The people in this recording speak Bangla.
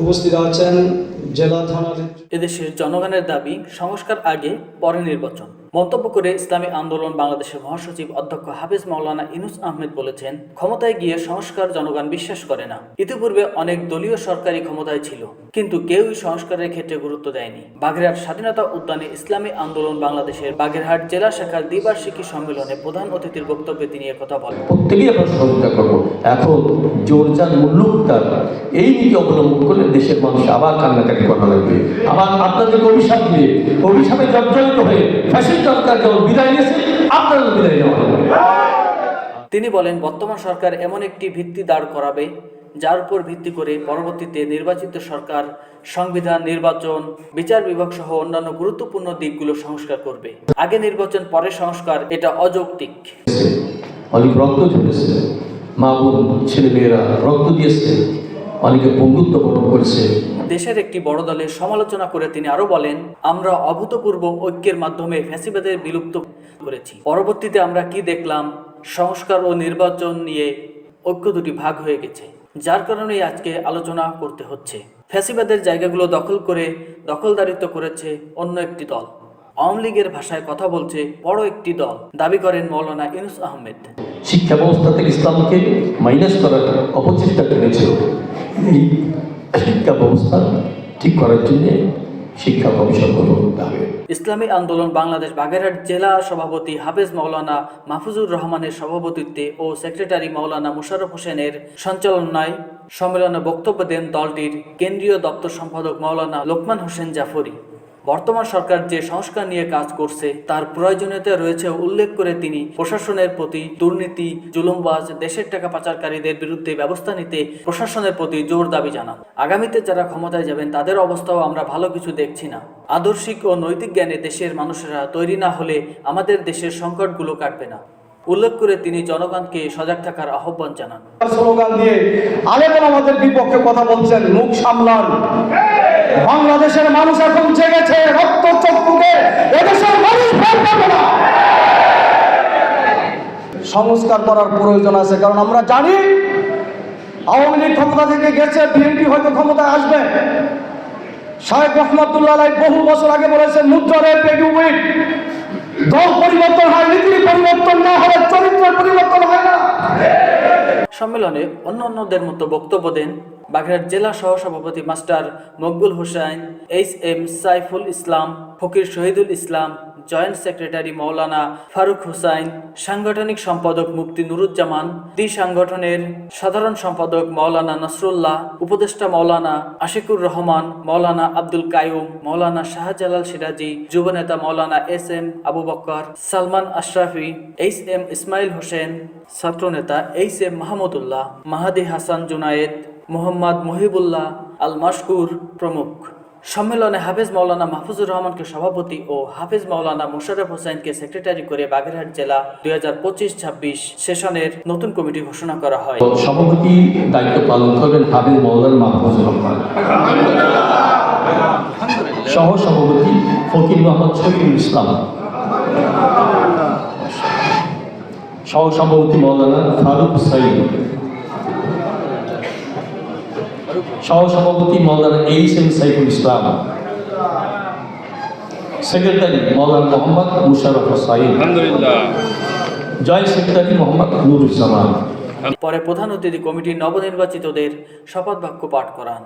উপস্থিত আছেন জেলা থানার এদেশের জনগণের দাবি, সংস্কার আগে, পরে নির্বাচন। মন্তব্য করে ইসলামী আন্দোলন বাংলাদেশের মহাসচিব অধ্যক্ষ হাফিজ মাওলানা ইনুস আহমেদ বলেছেন, ক্ষমতায় গিয়ে সংস্কার জনগণ বিশ্বাস করে না। ইতিপূর্বে অনেক দলীয় সরকারি ক্ষমতায় ছিল, কিন্তু কেউই সংস্কারের ক্ষেত্রে গুরুত্ব দেয়নি। বাগেরহাট স্বাধীনতা উদ্যানে ইসলামী আন্দোলন বাংলাদেশের বাগেরহাট জেলা শাখার দ্বিবার্ষিকী সম্মেলনে প্রধান অতিথির বক্তব্যে তিনি কথা বলেন। এখন জোরজার মুল্লুকদার এই নীতি অবলম্বন করলে দেশের মানুষ আবার কান্নাকাটি করা লাগবে। আবার আপনাদের অভিশাপ দিয়ে অভিশাপে জর্জরিত হয়ে ফ্যাশন সরকার যেমন বিদায় নিয়েছে আপনাদের বিদায় নেওয়া তিনি বলেন বর্তমান সরকার এমন একটি ভিত্তি দাঁড় করাবে যার উপর ভিত্তি করে পরবর্তীতে নির্বাচিত সরকার সংবিধান নির্বাচন বিচার বিভাগ সহ অন্যান্য গুরুত্বপূর্ণ দিকগুলো সংস্কার করবে। আগে নির্বাচন পরে সংস্কার এটা অযৌক্তিক। অনেক রক্ত ঝরেছে মা বোন ছেলেমেয়েরা রক্ত দিয়েছে। অনেকে বন্ধুত্ব করেছে। দেশের একটি বড় দলের সমালোচনা করে তিনি আরও বলেন আমরা অভূতপূর্ব ঐক্যের মাধ্যমে ফ্যাসিবাদের বিলুপ্ত করেছি। পরবর্তীতে আমরা কি দেখলাম? সংস্কার ও নির্বাচন নিয়ে ঐক্য দুটি ভাগ হয়ে গেছে যার কারণে আজকে আলোচনা করতে হচ্ছে। ফ্যাসিবাদের জায়গাগুলো দখল করে দখলদারিত্ব করেছে অন্য একটি দল। আওয়ামী লীগের ভাষায় কথা বলছে বড় একটি দল। দাবি করেন মৌলানা ইউনুস আহমেদ। শিক্ষা ব্যবস্থা থেকে ইসলামকে মাইনাস করার অপচেষ্টা করেছে এই শিক্ষা ব্যবস্থা ঠিক করার শিক্ষা কমিশন গঠন করতে হবে। ইসলামী আন্দোলন বাংলাদেশ বাগেরহাট জেলা সভাপতি হাফেজ মৌলানা মাহফুজুর রহমানের সভাপতিত্বে ও সেক্রেটারি মৌলানা মুশারফ হোসেনের সঞ্চালনায় সম্মেলনে বক্তব্য দেন দলটির কেন্দ্রীয় দপ্তর সম্পাদক মৌলানা লোকমান হোসেন জাফরি। বর্তমান সরকার যে সংস্কার নিয়ে কাজ করছে, তার প্রয়োজনীয়তা রয়েছে উল্লেখ করে তিনি প্রশাসনের প্রতি দুর্নীতি, জুলুমবাজ, দেশের টাকা পাচারকারীদের বিরুদ্ধে ব্যবস্থা নিতে প্রশাসনের প্রতি জোর দাবি জানান। আগামীতে যারা ক্ষমতায় যাবেন, তাদের অবস্থাও আমরা ভালো কিছু দেখছি না। আদর্শিক ও নৈতিক জ্ঞানে দেশের মানুষেরা তৈরি না হলে আমাদের দেশের সংকটগুলো কাটবে না। উল্লেখ করে তিনি জনগণকে সজাগ থাকার আহ্বান জানান। স্লোগান দিয়ে আলেমন আমাদের বিপক্ষে কথা বলছেন, মুখ সামলান। বাংলাদেশের মানুষ এখন জেগেছে, রক্ত চক্ষুকে এদেশের মানুষ পাবে না। সংস্কার করার প্রয়োজন আছে, কারণ আমরা জানি আওয়ামী লীগ ক্ষমতা থেকে গেছে, বিএনপি হয়তো ক্ষমতায় আসবে। শাহেখ রহমতুল্লাহ বহু বছর আগে বলেছেন মুদ্রারে পেগি উইক দল পরিবর্তন হয় নীতির পরিবর্তন না হলে চরিত্রের পরিবর্তন হয় না। সম্মেলনে অন্য অন্যদের মতো বক্তব্য দেন বাগেরহাট জেলা সহ সভাপতি master Mokbul Hossain, H M Saiful Islam, Fakir Shahidul Islam, joint secretary Maulana Faruk Hussain সাংগঠনিক সম্পাদক মুফতি নুরুজ্জামান, দ্বি সাংগঠনের সাধারণ সম্পাদক মৌলানা নসরুল্লাহ, উপদেষ্টা মৌলানা আশিকুর রহমান, মৌলানা আব্দুল কায়ুম মৌলানা Shahjalal Siraji যুবনেতা Maulana S M Abu Bakkar, Salman Ashrafi, H M Ismail Hossain, ছাত্রনেতা এইচ এম মাহমুদুল্লাহ, মাহাদি হাসান জুনায়েদ মোহাম্মদ মহিবুল্লাহ আল মাসকুর প্রমুখ। সম্মেলনে হাফেজ মাওলানা মাহফুজুর রহমানকে সভাপতি ও হাফেজ মাওলানা মোশাররফ হোসেনকে সেক্রেটারি করে বাগেরহাট জেলা দুই হাজার পঁচিশ ছাব্বিশ সেশনের নতুন কমিটি ঘোষণা করা হয়। সভাপতি দায়িত্ব পালন করবেন হাবিব মৌলান মাহফুজুর রহমান। সহ সভাপতি ফকির মোহাম্মদ শহীদুল ইসলাম। সহ সভাপতি মৌলানা ফারুক সাইদ সহ সভাপতি Maulana H M Saiful Islam secretary Maulana Mohammad Musharraf Hossain জয় সেক্রেটারি মোহাম্মদ নুরুজ্জামান। পরে প্রধান অতিথি কমিটির নবনির্বাচিতদের শপথ বাক্য পাঠ করান।